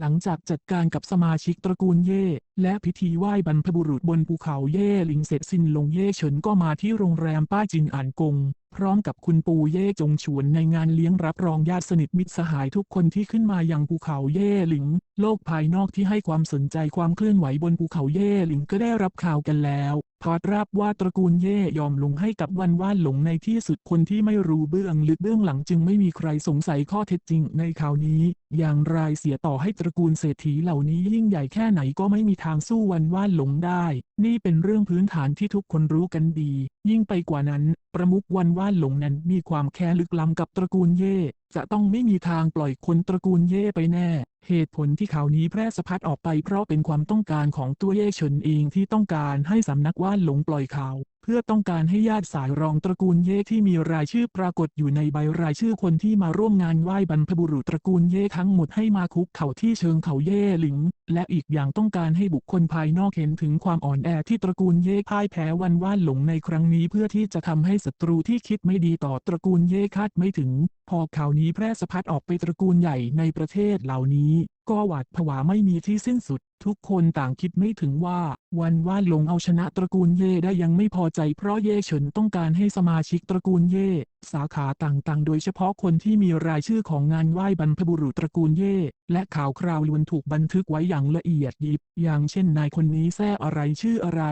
หลังจากจัดการกับสมาชิกตระกูลเย่และพิธีไหว้บรรพบุรุษบนภูเขาเย่หลิงเสร็จสิ้นลงเย่เฉินก็มาที่โรงแรมป้ายจินอ่านกง พร้อมกับคุณปู่เย่จงฉวนในงานเลี้ยงรับรองญาติสนิทมิตรสหายทุกคนที่ขึ้นมายังภูเขาเย่หลิง โลกภายนอกที่ให้ความสนใจความเคลื่อนไหวบนภูเขาเย่หลิงก็ได้รับข่าวกันแล้วพอดรับว่าตระกูลเย่ยอมลงให้กับวันว่านหลงในที่สุดคนที่ไม่รู้เบื้องลึกเบื้องหลังจึงไม่มีใครสงสัยข้อเท็จจริงในข่าวนี้ อย่างไรเสียต่อให้ตระกูลเศรษฐีเหล่านี้ยิ่งใหญ่แค่ไหนก็ไม่มีทางสู้วันว่านหลงได้ นี่เป็นเรื่องพื้นฐานที่ทุกคนรู้กันดี ยิ่งไปกว่านั้น ประมุขวันว่านหลงนั้นมีความแค้นลึกล้ำกับตระกูลเย่จะต้องไม่มีทางปล่อยคนตระกูลเย่ไปแน่ เหตุผลที่ข่าวนี้แพร่สะพัดออกไปเพราะเป็นความต้องการของตัวเย่เฉินเองที่ต้องการให้สำนักว่านหลงปล่อยข่าว เพื่อต้องการให้ญาติสายรองตระกูลเย่ที่มีรายชื่อปรากฏอยู่ในใบรายชื่อคนที่มาร่วมงานไหว้บรรพบุรุษตระกูลเย่ทั้งหมดให้มาคุกเข่าที่เชิงเขาเย่หลิง และอีกอย่างต้องการให้บุคคลภายนอกเห็นถึงความอ่อนแอที่ตระกูลเย่พ่ายแพ้วันว่านหลงในครั้งนี้เพื่อที่จะทำให้ศัตรูที่คิดไม่ดีต่อตระกูลเย่คาดไม่ถึง พอข่าวนี้แพร่สะพัดออกไปตระกูลใหญ่ในประเทศเหล่านี้ ก็หวาดผวาไม่มีที่สิ้นสุด ทุกคนต่างคิดไม่ถึงว่า วันว่านลงเอาชนะตระกูลเย่ได้ยังไม่พอใจเพราะเย่เฉินต้องการให้สมาชิกตระกูลเย่สาขาต่างๆ โดยเฉพาะคนที่มีรายชื่อของงานไหว้บรรพบุรุษตระกูลเย่และข่าวคราวล้วนถูกบันทึกไว้อย่างละเอียดยิบ อย่างเช่นนายคนนี้แท้อะไรชื่ออะไร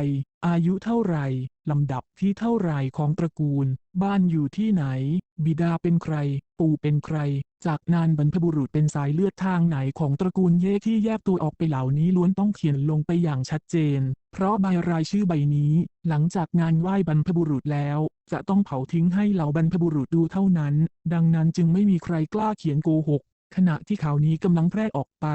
อายุเท่าไหร่ลำดับที่เท่าไหร่ของตระกูล บ้านอยู่ที่ไหน บิดาเป็นใคร ปู่เป็นใคร จากนานบรรพบุรุษเป็นสายเลือดทางไหนของตระกูลเย่ที่แยกตัวออกไปเหล่านี้ล้วนต้องเขียนลงไปอย่างชัดเจน เพราะใบรายชื่อใบนี้ หลังจากงานไหว้บรรพบุรุษแล้ว จะต้องเผาทิ้งให้เหล่าบรรพบุรุษดูเท่านั้น ดังนั้นจึงไม่มีใครกล้าเขียนโกหก ขณะที่ข่าวนี้กำลังแพร่ออกไป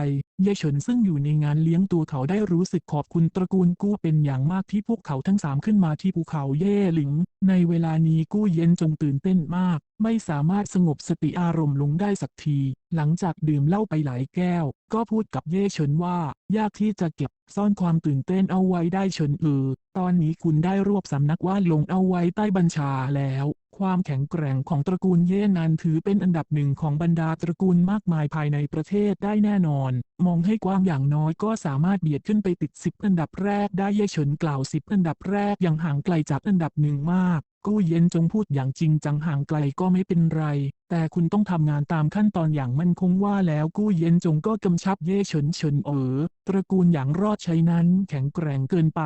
เย่เฉินซึ่งอยู่ในงานเลี้ยงตัวเขาได้รู้สึกขอบคุณตระกูลกู้เป็นอย่างมากที่พวกเขาทั้งสามขึ้นมาที่ภูเขาเย่หลิง ในเวลานี้กู้เย็นจงตื่นเต้นมาก ไม่สามารถสงบสติอารมณ์ลงได้สักที หลังจากดื่มเหล้าไปหลายแก้ว ก็พูดกับเย่เฉินว่า ยากที่จะเก็บซ่อนความตื่นเต้นเอาไว้ได้เฉินเออตอนนี้คุณได้รวบสำนักว่านลงเอาไว้ใต้บัญชาแล้ว ความแข็งแกร่งของตระกูลเย่นันถือเป็นอันดับหนึ่งของบรรดาตระกูลมากมายภายในประเทศได้แน่นอน มองให้กว้างอย่างน้อยก็สามารถเบียดขึ้นไปติดสิบอันดับแรกได้เย่เฉินกล่าวสิบอันดับแรกยังห่างไกลจากอันดับหนึ่งมาก กู้เย็นจงพูดอย่างจริงจังห่างไกลก็ไม่เป็นไร แต่คุณต้องทำงานตามขั้นตอนอย่างมั่นคงว่าแล้วกู้เย็นจงก็กำชับเย่เฉินเฉินเอ๋อตระกูลอย่างรอดใช้นั้นแข็งแกร่งเกินไป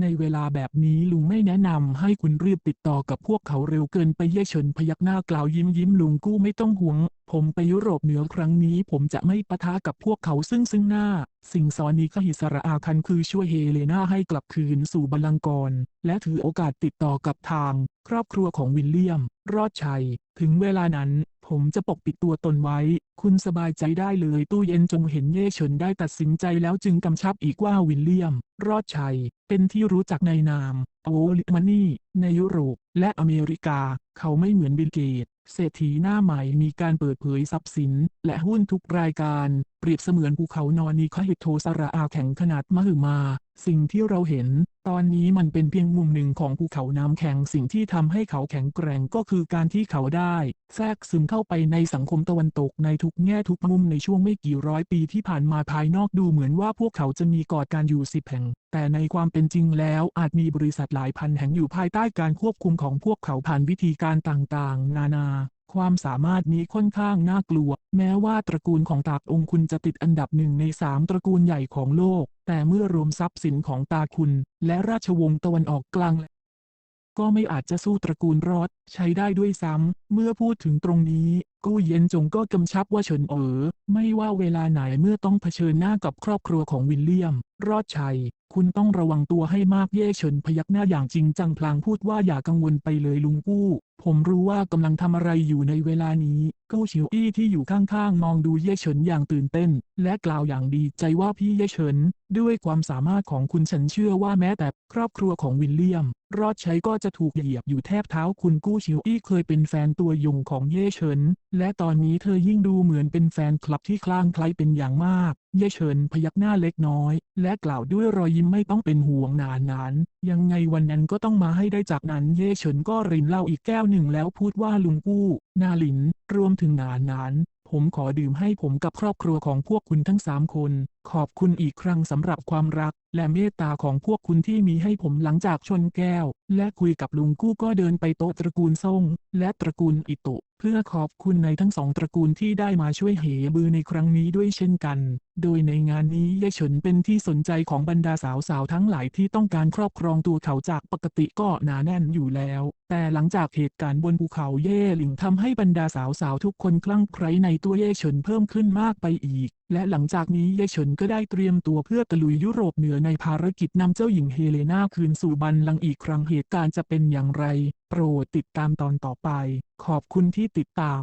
ในเวลาแบบนี้ลุงไม่แนะนำให้คุณรีบติดต่อกับพวกเขาเร็วเกินไปเย่เฉินพยักหน้ากล่าวยิ้มยิ้มลุงกู้ไม่ต้องห่วง ผมไปยุโรปเหนือครั้งนี้ผมจะไม่ปะทะกับพวกเขาซึ่งซึ่งหน้าสิ่งสอนนี้ขหิสระอาคันคือช่วยเฮเลนาให้กลับคืนสู่บัลลังก์กร และถือโอกาสติดต่อกับทาง ครอบครัวของวิลเลียม รอดชัย ถึงเวลานั้น ผมจะปกปิดตัวตนไว้ คุณสบายใจได้เลยตู้เย็นจงเห็นเย่เฉินได้ตัดสินใจแล้วจึงกำชับอีกว่าวิลเลียม รอดชัย เป็นที่รู้จักในนามโอลิมานี่ ในยุโรป และอเมริกา เขาไม่เหมือนบิลเกตเศรษฐีหน้าใหม่มีการเปิดเผยทรัพย์สิน และหุ้นทุกรายการ เปรียบเสมือนภูเขานอนนีคหิตโทสระอาแข็งขนาดมหึมา สิ่งที่เราเห็น ตอนนี้มันเป็นเพียงมุมหนึ่งของภูเขาน้ำแข็งสิ่งที่ทำให้เขาแข็งแกร่งก็คือการที่เขาได้ แทรกซึมเข้าไปในสังคมตะวันตกในทุกแง่ทุกมุมในช่วงไม่กี่ร้อยปีที่ผ่านมาภายนอกดูเหมือนว่าพวกเขาจะมีกอดการอยู่สิบแห่ง แต่ในความเป็นจริงแล้วอาจมีบริษัทหลายพันแห่งอยู่ภายใต้การควบคุมของพวกเขาผ่านวิธีการต่างๆ นานา ความสามารถนี้ค่อนข้างน่ากลัว แม้ว่าตระกูลของตาองคุณจะติดอันดับหนึ่งในสามตระกูลใหญ่ของโลก แต่เมื่อรวมทรัพย์สินของตาคุณ และราชวงศ์ตะวันออกกลางก็ไม่อาจจะสู้ตระกูลรอดใช้ได้ด้วยซ้ำ เมื่อพูดถึงตรงนี้ กู้เย็นจงก็กำชับว่าเฉินเอ๋อไม่ว่าเวลาไหนเมื่อต้องเผชิญหน้ากับครอบครัวของวิลเลียม รอดชัย คุณต้องระวังตัวให้มากเย่เฉินพยักหน้าอย่างจริงจังพลางพูดว่าอย่ากังวลไปเลยลุงกู้ ผมรู้ว่ากำลังทำอะไรอยู่ในเวลานี้กู้ชิวอี้ที่อยู่ข้างๆ มองดูเย่เฉินอย่างตื่นเต้น และกล่าวอย่างดีใจว่าพี่เย่เฉิน ด้วยความสามารถของคุณฉันเชื่อว่าแม้แต่ครอบครัวของวิลเลียม รอดใช้ก็จะถูกเหยียบอยู่แทบเท้าคุณกู้ชิวอี้เคยเป็นแฟนตัวยงของเย่เฉิน และตอนนี้เธอยิ่งดูเหมือนเป็นแฟนคลับที่คลั่งไคล้เป็นอย่างมาก เย่เฉินพยักหน้าเล็กน้อย และกล่าวด้วยรอยยิ้มไม่ต้องเป็นห่วงนานนานยังไงวันนั้นก็ต้องมาให้ได้จากนั้นเย่เฉินก็รินเหล้าอีกแก้วหนึ่งแล้วพูดว่าลุงกู้ นาหลิน รวมถึงหนานนาน ผมขอดื่มให้ผมกับครอบครัวของพวกคุณทั้งสามคน ขอบคุณอีกครั้งสำหรับความรัก และเมตตาของพวกคุณที่มีให้ผมหลังจากชนแก้ว และคุยกับลุงกู้ก็เดินไปโต๊ะตระกูลซ่งและตระกูลอิโตะ เพื่อขอบคุณในทั้งสองตระกูลที่ได้มาช่วยเหบือในครั้งนี้ด้วยเช่นกัน โดยในงานนี้เย่เฉินเป็นที่สนใจของบรรดาสาวๆทั้งหลายที่ต้องการครอบครองตัวเขาจากปกติก็หนาแน่นอยู่แล้ว แต่หลังจากเหตุการณ์บนภูเขาเย่หลิงทำให้บรรดาสาวๆทุกคนคลั่งไคล้ในตัวเย่เฉินเพิ่มขึ้นมากไปอีก และหลังจากนี้เย่เฉินก็ได้เตรียมตัวเพื่อตะลุยยุโรปเหนือในภารกิจนำเจ้าหญิงเฮเลนาคืนสู่บัลลังก์อีกครั้งเหตุการณ์จะเป็นอย่างไร โปรดติดตามตอนต่อไป ขอบคุณที่ติดตาม